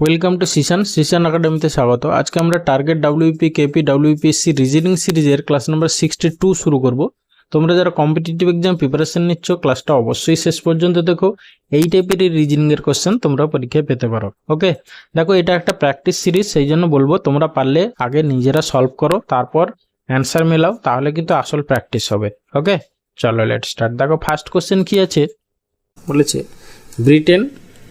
Welcome to সিশন সিশন একাডেমিতে স্বাগত। আজকে আমরা target WP KP WPSC reasoning সিরিজের ক্লাস নাম্বার সিক্সটি টু শুরু করব। তোমরা যারা কম্পিটিটিভ এক্সাম প্রিপারেশন নিচ্ছ ক্লাসটা অবশ্যই শেষ পর্যন্ত দেখো। এই টাইপের রিজনিংয়ের কোশ্চেন তোমরা পরীক্ষায় পেতে পারো। ওকে দেখো, এটা একটা প্র্যাকটিস সিরিজ সেই জন্য বলব, তোমরা পারলে আগে নিজেরা সলভ করো, তারপর অ্যান্সার মেলাও, তাহলে কিন্তু আসল প্র্যাকটিস হবে। ওকে চলো লেট স্টার্ট দেখো ফার্স্ট কোশ্চেন কি আছে? বলেছে ব্রিটেন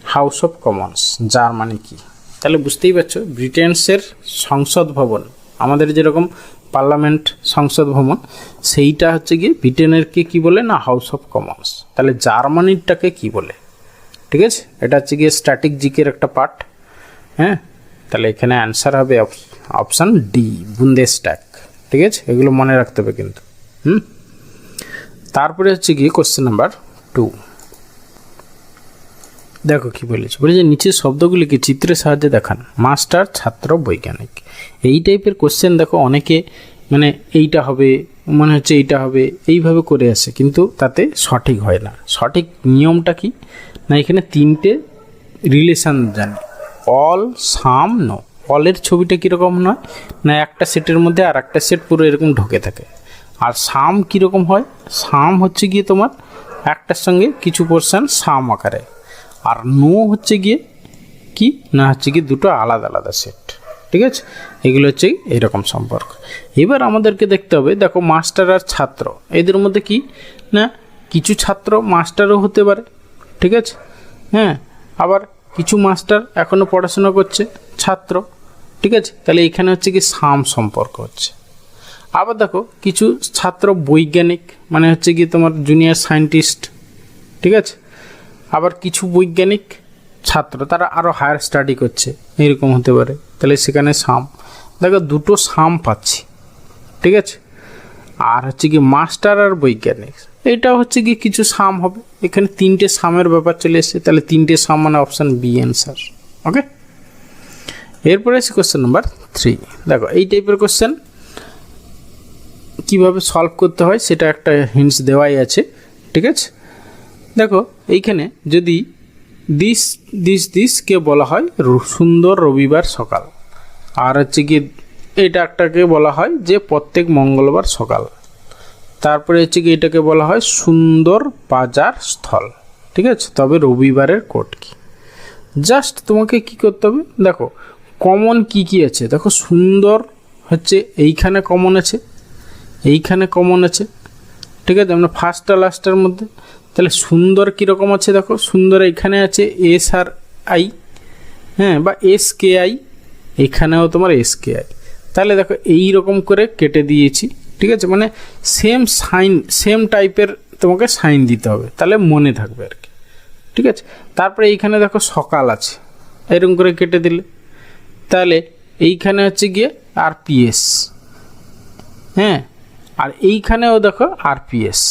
হাউস অফ কমন্স, যার মানে কি? তাহলে বুঝতেই পারছ, ব্রিটেন্সের সংসদ ভবন, আমাদের যেরকম পার্লামেন্ট সংসদ ভবন, সেইটা হচ্ছে গিয়ে ব্রিটেনেরকে কি বলে না, হাউস অফ কমন্স। তাহলে জার্মানিরটাকে কি বলে? ঠিক আছে? এটা হচ্ছে গিয়ে স্ট্যাটিক একটা পার্ট হ্যাঁ? তাহলে এখানে অ্যান্সার হবে অপশান ডি বুন্দে স্ট্যাক ঠিক আছে? এগুলো মনে রাখতে হবে কিন্তু। হুম? তারপরে হচ্ছে গিয়ে কোশ্চেন নাম্বার টু দেখো কি বলেছে। বলেছে নিচের শব্দগুলিকে চিত্রের সাহায্যে দেখান। মাস্টার, ছাত্র, বৈজ্ঞানিক। এই টাইপের কোশ্চেন দেখো অনেকে মানে এইটা হবে, মনে হচ্ছে এইটা হবে, এইভাবে করে আসে। কিন্তু তাতে সঠিক হয় না। সঠিক নিয়মটা কি? না, এখানে তিনটে রিলেশান জানে। অল সাম নো অলের ছবিটা কীরকম নয়? না, একটা সেটের মধ্যে আর একটা সেট পুরো এরকম ঢোকে থাকে। আর সাম কীরকম হয়? সাম হচ্ছে গিয়ে তোমার একটার সঙ্গে কিছু পোর্শন সাম আকারে। আর নো হচ্ছে গিয়ে কি? না, হচ্ছে গিয়ে দুটো আলাদা আলাদা সেট ঠিক আছে? এগুলো হচ্ছে এরকম সম্পর্ক। এবার আমাদেরকে দেখতে হবে, দেখো মাস্টার আর ছাত্র, এদের মধ্যে কি? না, কিছু ছাত্র মাস্টারও হতে পারে, ঠিক আছে? হ্যাঁ আবার কিছু মাস্টার এখনও পড়াশোনা করছে, ছাত্র, ঠিক আছে? তাহলে এখানে হচ্ছে কি সাম সম্পর্ক হচ্ছে। আবার দেখো, কিছু ছাত্র বৈজ্ঞানিক মানে হচ্ছে কি তোমার জুনিয়র সায়েন্টিস্ট ঠিক আছে? আবার কিছু বৈজ্ঞানিক ছাত্র, তারা আরও হায়ার স্টাডি করছে। এরকম হতে পারে। তাহলে সেখানে সাম, দেখো দুটো সাম পাচ্ছি, ঠিক আছে? আর হচ্ছে কি মাস্টার আর বৈজ্ঞানিক, এটা হচ্ছে কি কিছু সাম হবে। এখানে তিনটে সামের ব্যাপার চলে এসেছে, তাহলে তিনটে সাম মানে অপশান বি অ্যান্সার ওকে এরপরে আছে কোশ্চেন নাম্বার থ্রি দেখো এই টাইপের কোশ্চেন কীভাবে সলভ করতে হয় সেটা একটা হিন্টস দেওয়াই আছে, ঠিক আছে? দেখো এইখানে যদি দিস দিস, দিসকে বলা হয় সুন্দর রবিবার সকাল। আর হচ্ছে কি এটা একটাকে বলা হয় যে প্রত্যেক মঙ্গলবার সকাল। তারপরে হচ্ছে কি এটাকে বলা হয় সুন্দর বাজার স্থল। ঠিক আছে? তবে রবিবারের কোট কি? জাস্ট তোমাকে কি করতে হবে? দেখো, কমন কি কি আছে? দেখো, সুন্দর হচ্ছে এইখানে কমন আছে, এইখানে কমন আছে। ঠিক আছে? আমরা ফার্স্টটা লাস্টের মধ্যে তাহলে সুন্দর কীরকম আছে দেখো? সুন্দর এখানে আছে এস আর আই হ্যাঁ বা এস কে আই এখানেও তোমার এস কে আই তাহলে দেখো এই রকম করে কেটে দিয়েছি, ঠিক আছে? মানে সেম সাইন সেম টাইপের তোমাকে সাইন দিতে হবে, তাহলে মনে থাকবে আর কি, ঠিক আছে? তারপরে এইখানে দেখো সকাল আছে, এরকম করে কেটে দিলে। তাহলে এইখানে হচ্ছে গিয়ে আরপিএস হ্যাঁ? আর এইখানেও দেখো আরপিএস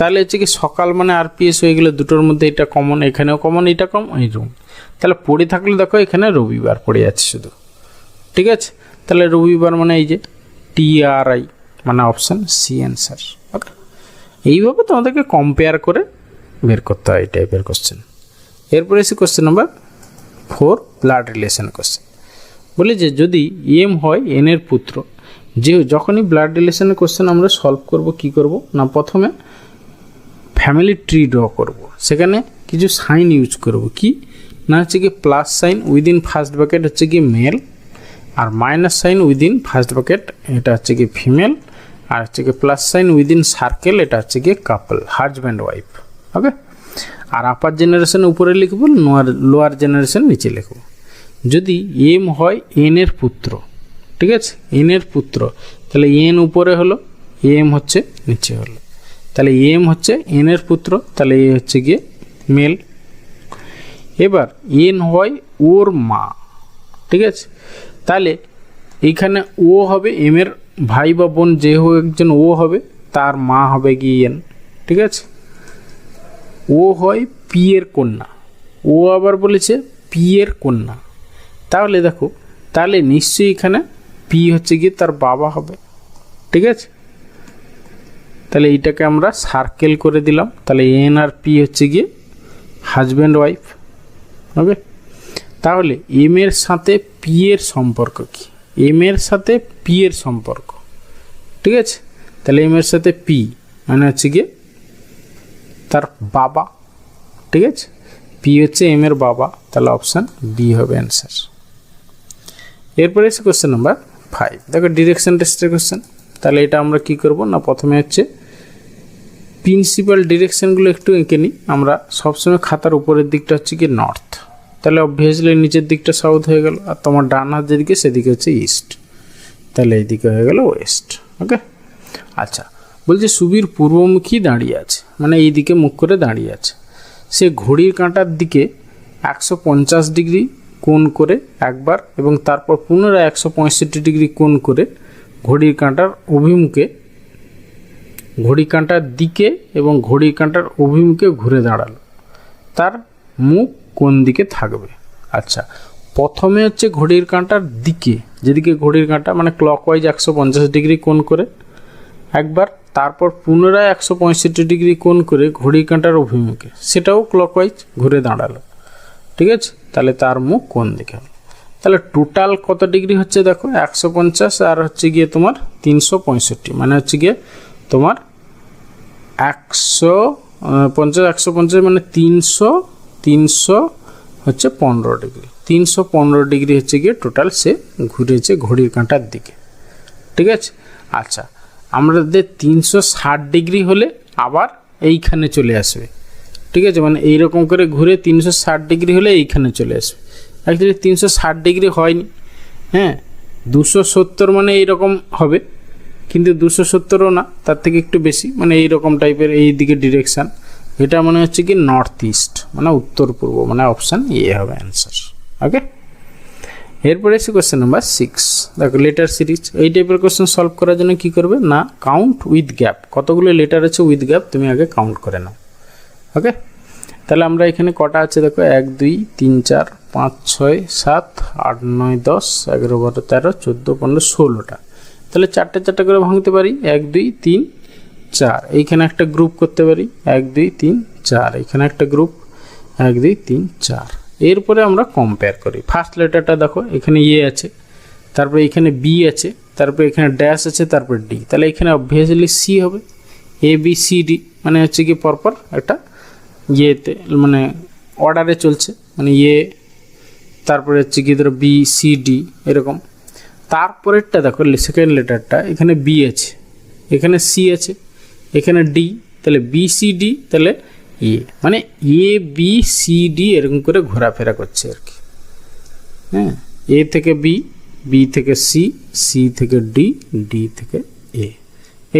তাহলে হচ্ছে কি সকাল মানে আরপিএস হয়ে গেলে দুটোর মধ্যে এটা কমন এখানেও কমন এটা কম এইরকম তাহলে পড়ে থাকলে দেখো এখানে রবিবার পড়ে যাচ্ছে শুধু। ঠিক আছে? তাহলে রবিবার মানে এই যে টিআরআই মানে অপশান সি অ্যান্সার ওকে? এইভাবে তোমাদেরকে কম্পেয়ার করে বের করতে হয় এই টাইপের কোশ্চেন এরপরে এসে question number four blood relation question বলি যে যদি এম হয় এনের পুত্র, যে যখনই ব্লাড রিলেশনের কোশ্চেন আমরা সলভ করব, কি করব? না প্রথমে ফ্যামিলি ট্রি ড্র করব। সেখানে কিছু সাইন ইউজ করব। কি? না হচ্ছে কি plus sign within first bracket হচ্ছে কি মেল আর minus sign within first bracket এটা হচ্ছে কি ফিমেল আর হচ্ছে কি প্লাস সাইন উইদিন সার্কেল এটা হচ্ছে কি কাপল হাজব্যান্ড ওয়াইফ ওকে আর আপার জেনারেশন উপরে লিখব লোয়ার লোয়ার জেনারেশন নিচে লিখব। যদি এম হয় এন এর পুত্র, ঠিক আছে? এন এর পুত্র, তাহলে এন উপরে হলো এম হচ্ছে নিচে হলো। তাহলে এম হচ্ছে এন এর পুত্র, তাহলে এ হচ্ছে গিয়ে মেল এবার এন হয় ওর মা, ঠিক আছে? তাহলে এইখানে ও হবে এম এর ভাই বা বোন, যে হোক একজন ও হবে, তার মা হবে গিয়ে এন, ঠিক আছে? ও হয় পি এর কন্যা, ও আবার বলেছে পি এর কন্যা। তাহলে দেখো, তাহলে নিশ্চয়ই এখানে পি হচ্ছে গিয়ে তার বাবা হবে, ঠিক আছে? তাহলে এইটাকে আমরা সার্কেল করে দিলাম। তাহলে এন আর পি হচ্ছে গিয়ে হাজব্যান্ড ওয়াইফ ওকে তাহলে এম এর সাথে পি এর সম্পর্ক কি? এম এর সাথে পি এর সম্পর্ক, ঠিক আছে? তাহলে এম এর সাথে পি মানে হচ্ছে গিয়ে তার বাবা, ঠিক আছে? পি হচ্ছে এম এর বাবা, তাহলে অপশান বি হবে অ্যান্সার এরপরে এসে কোশ্চেন নাম্বার ফাইভ দেখো ডিরেকশন টেস্টের কোশ্চেন তাহলে এটা আমরা কি করব? না, প্রথমে হচ্ছে প্রিন্সিপাল ডিরেকশনগুলো একটু এঁকে নিই। আমরা সবসময় খাতার উপরের দিকটা হচ্ছে কি নর্থ তাহলে অবভিয়াসলি নিচের দিকটা সাউথ হয়ে গেল, আর তোমার ডান হাত যেদিকে সেদিকে হচ্ছে ইস্ট তাহলে এইদিকে হয়ে গেল ওয়েস্ট ওকে আচ্ছা বলছে সুবীর পূর্বমুখী দাঁড়িয়ে আছে মানে এই দিকে মুখ করে দাঁড়িয়ে আছে। সে ঘড়ির কাঁটার দিকে একশো পঞ্চাশ ডিগ্রি কোণ করে একবার এবং তারপর পুনরায় একশো পঁয়ষট্টি ডিগ্রি কোণ করে ঘড়ির কাঁটার অভিমুখে ঘড়ি কাঁটার দিকে এবং ঘড়ির কাঁটার অভিমুখে ঘুরে দাঁড়াল। তার মুখ কোন দিকে থাকবে? আচ্ছা প্রথমে হচ্ছে ঘড়ির কাঁটার দিকে, যেদিকে ঘড়ির কাঁটা মানে ক্লকওয়াইজ একশো পঞ্চাশ ডিগ্রি কোণ করে। একবার তারপর পুনরায় একশো পঁয়ষট্টি ডিগ্রি কোণ করে ঘড়ির কাঁটার অভিমুখে, সেটাও ক্লকওয়াইজ ঘুরে দাঁড়াল। ঠিক আছে? তাহলে তার মুখ কোন দিকে? হবে তাহলে টোটাল কত ডিগ্রি হচ্ছে দেখো? একশো পঞ্চাশ আর হচ্ছে গিয়ে তোমার তিনশো পঁয়ষট্টি মানে হচ্ছে গিয়ে তোমার একশো পঞ্চাশ একশো পঞ্চাশ মানে তিনশো তিনশো হচ্ছে পনেরো ডিগ্রি। তিনশো পনেরো ডিগ্রি হচ্ছে গিয়ে টোটাল সে ঘুরেছে ঘড়ির কাঁটার দিকে। ঠিক আছে? আচ্ছা আমাদের তিনশো ষাট ডিগ্রি হলে আবার এইখানে চলে আসবে। ঠিক আছে? মানে এইরকম করে ঘুরে তিনশো ষাট ডিগ্রি হলে এইখানে চলে আসবে। অ্যাকচুয়ালি তিনশো ষাট ডিগ্রি হয়নি। হ্যাঁ দুশো সত্তর মানে এইরকম হবে। কিন্তু দুশো সত্তরও না, তার থেকে একটু বেশি মানে এই রকম টাইপের এই দিকে ডিরেকশান এটা মনে হচ্ছে কি নর্থ ইস্ট মানে উত্তর পূর্ব মানে অপশান এ হবে অ্যান্সার ওকে এরপরে এসে কোয়েশ্চেন নাম্বার সিক্স দেখো লেটার সিরিজ এই টাইপের কোয়েশ্চেন সলভ করার জন্য কি করবে? না কাউন্ট উইথ গ্যাপ কতগুলো লেটার আছে উইথ গ্যাপ তুমি আগে কাউন্ট করে নাও ওকে তাহলে আমরা এখানে কটা আছে দেখো? এক, দুই, তিন, চার, পাঁচ, ছয়, সাত, আট, নয়, দশ, এগারো, বারো, তেরো, চোদ্দ, পনেরো, ষোলোটা। তাহলে চারটে চারটে করে ভাঙতে পারি। এক, দুই, তিন, চার। এইখানে একটা গ্রুপ করতে পারি। এক, দুই, তিন, চার। এখানে একটা গ্রুপ এক, দুই, তিন, চার। এরপরে আমরা কম্পেয়ার করি। ফার্স্ট লেটারটা দেখো, এখানে ইয়ে আছে, তারপরে এখানে বি আছে, তারপরে এখানে ড্যাশ আছে, তারপরে ডি তাহলে এখানে অবভিয়াসলি সি হবে। এ বি সি ডি মানে হচ্ছে কি পরপর একটা ইয়েতে মানে অর্ডারে চলছে। মানে ইয়ে তারপরে হচ্ছে কি ধরো বি সি ডি এরকম। তারপরেরটা দেখো সেকেন্ড লেটারটা এখানে বি আছে, এখানে সি আছে, এখানে ডি তাহলে বি সি ডি তাহলে এ মানে এ বি সি ডি এরকম করে ঘোরাফেরা করছে আর কি। হ্যাঁ এ থেকে বি বি থেকে সি সি থেকে ডি ডি থেকে এ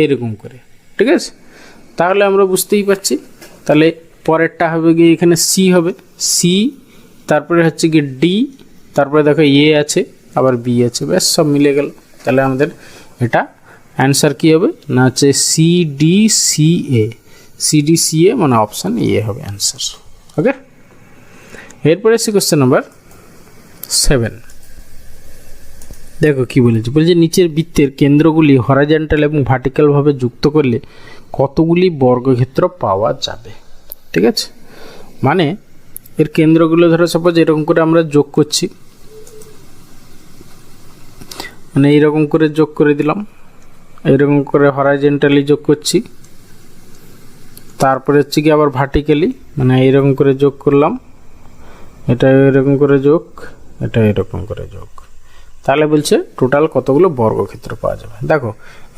এইরকম করে, ঠিক আছে? তাহলে আমরা বুঝতেই পারছি, তাহলে পরেরটা হবে গিয়ে এখানে সি হবে সি তারপরে হচ্ছে গিয়ে ডি তারপরে দেখো এ আছে আবার বি আছে। ব্যাস, সব মিলে গেল। তাহলে আমাদের এটা অ্যান্সার কী হবে? না হচ্ছে C D C A C D C A মানে অপশান এ হবে অ্যান্সার ওকে এরপরে এসে কোশ্চেন নাম্বার সেভেন দেখো কি বলেছে। বলছে নিচের বৃত্তের কেন্দ্রগুলি হরাজেন্টাল এবং ভার্টিক্যালভাবে যুক্ত করলে কতগুলি বর্গক্ষেত্র পাওয়া যাবে? ঠিক আছে? মানে এর কেন্দ্রগুলো ধরো সাপোজ এরকম করে আমরা যোগ করছি। মানে এইরকম করে যোগ করে দিলাম। এরকম করে হরাইজেন্টালি যোগ করছি। তারপরে হচ্ছে কি আবার ভার্টিক্যালি মানে এইরকম করে যোগ করলাম। এটা এরকম করে যোগ, এটা এরকম করে যোগ। তাহলে বলছে টোটাল কতগুলো বর্গক্ষেত্র পাওয়া যাবে? দেখো,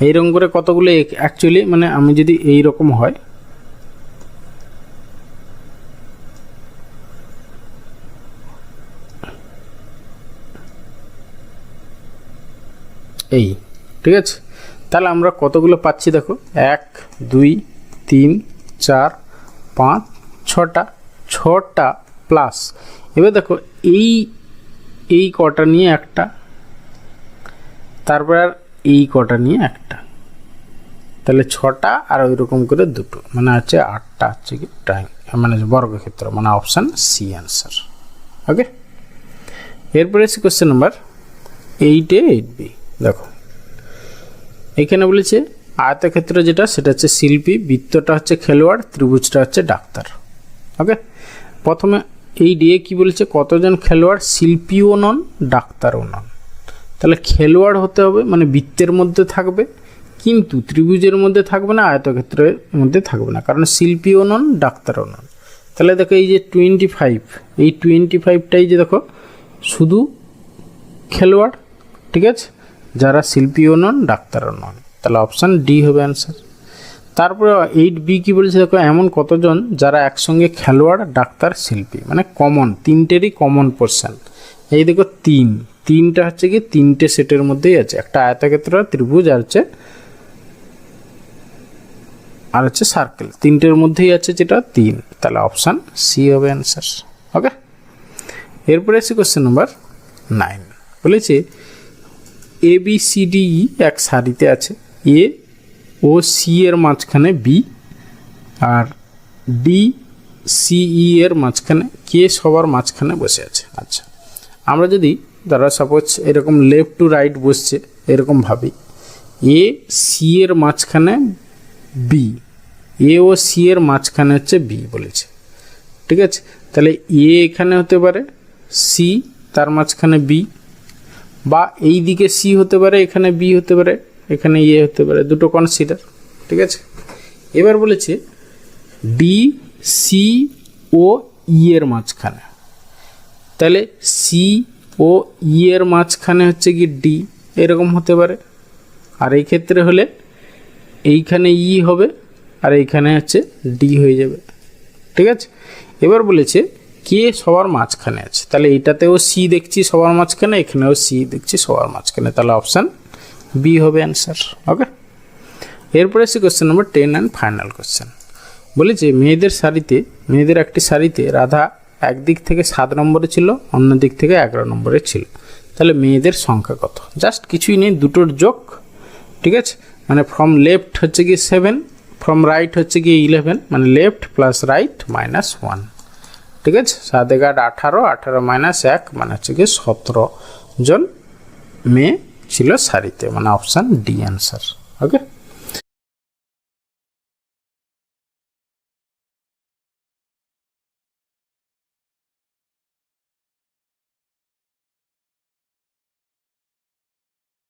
এইরকম করে কতগুলো অ্যাকচুয়ালি মানে আমি যদি এই রকম হয় এই, ঠিক আছে? তাহলে আমরা কতগুলো পাচ্ছি দেখো? এক, দুই, তিন, চার, পাঁচ, ছটা ছটা প্লাস এবার দেখো, এই এই কটা নিয়ে একটা, তারপর আর এই কটা নিয়ে একটা। তাহলে ছটা আর ওই রকম করে দুটো মানে আছে আটটা হচ্ছে কি? টাইম মানে বর্গক্ষেত্র মানে অপশান সি অ্যান্সার ওকে এরপরে এসে কোয়েশ্চেন নাম্বার এইটে এইট বি দেখো। এখানে বলেছে, আয়তক্ষেত্র যেটা, সেটা হচ্ছে শিল্পী, বৃত্তটা হচ্ছে খেলোয়াড়, ত্রিভুজটা হচ্ছে ডাক্তার। ওকে? প্রথমে এই ডিএ কি বলেছে, কতজন খেলোয়াড় শিল্পীও নন, ডাক্তারও নন। তাহলে খেলোয়াড় হতে হবে মানে বৃত্তের মধ্যে থাকবে, কিন্তু ত্রিভুজের মধ্যে থাকবে না, আয়তক্ষেত্রের মধ্যে থাকবে না, কারণ শিল্পীও নন, ডাক্তারও নন। তাহলে দেখো এই যে টোয়েন্টি ফাইভ এই টোয়েন্টি ফাইভটাই যে দেখো, শুধু খেলোয়াড়, ঠিক আছে? যারা শিল্পীও নন, ডাক্তারও নন। তাহলে অপশান ডি হবে অ্যান্সার তারপরে এইট বি কি বলেছে? দেখো, এমন কতজন যারা একসঙ্গে খেলোয়াড়, ডাক্তার, শিল্পী? মানে কমন তিনটেরই কমন পোর্শন এই দেখো, তিন। তিনটা হচ্ছে কি, তিনটে সেটের মধ্যেই আছে। একটা আয়তাক্ষেত্র ত্রিভুজ, আর হচ্ছে আর হচ্ছে সার্কেল তিনটের মধ্যেই আছে যেটা, তিন। তাহলে অপশান সি হবে অ্যান্সার ওকে এরপরে আছে কোশ্চেন নাম্বার নাইন বলেছে A B C D E এক সারিতে আছে। এ ও সি এর মাঝখানে বি আর ডি সিই এর মাঝখানে কে সবার মাঝখানে বসে আছে। আচ্ছা আমরা যদি ধরো সাপোজ এরকম লেফট টু রাইট বসছে, এরকম ভাবি। এ সি এর মাঝখানে বি এ ও সি এর মাঝখানে হচ্ছে বি বলেছে। ঠিক আছে? তাহলে এ এখানে হতে পারে সি তার মাঝখানে বি বা এই দিকে সি হতে পারে, এখানে বি হতে পারে, এখানে ইয়ে হতে পারে, দুটো কনসিডার ঠিক আছে? এবার বলেছে ডি সি ও ই এর মাঝখানে। তাহলে সি ও ই এর মাঝখানে হচ্ছে কি ডি এরকম হতে পারে। আর এই ক্ষেত্রে হলে এইখানে ই হবে, আর এইখানে হচ্ছে ডি হয়ে যাবে, ঠিক আছে? এবার বলেছে কে সবার মাঝখানে আছে। তাহলে এটাতেও সি দেখছি সবার মাঝখানে, এখানেও সি দেখছি সবার মাঝখানে। তাহলে অপশান বি হবে অ্যান্সার ওকে এরপরে এসে question number ten and final question বলেছে মেয়েদের শাড়িতে, মেয়েদের একটি শাড়িতে রাধা একদিক থেকে সাত নম্বরে ছিল, অন্য দিক থেকে এগারো নম্বরে ছিল। তাহলে মেয়েদের সংখ্যা কত? জাস্ট কিছুই নেই, দুটোর যোগ, ঠিক আছে? মানে ফ্রম লেফট হচ্ছে কি সেভেন ফ্রম রাইট হচ্ছে কি ইলেভেন মানে left plus right minus one ঠিক আছে? সাত এগারো আঠারো আঠারো মাইনাস এক মানে হচ্ছে কি সতেরো জন মেয়ে ছিল সারিতে মানে অপশান ডি অ্যান্সার ওকে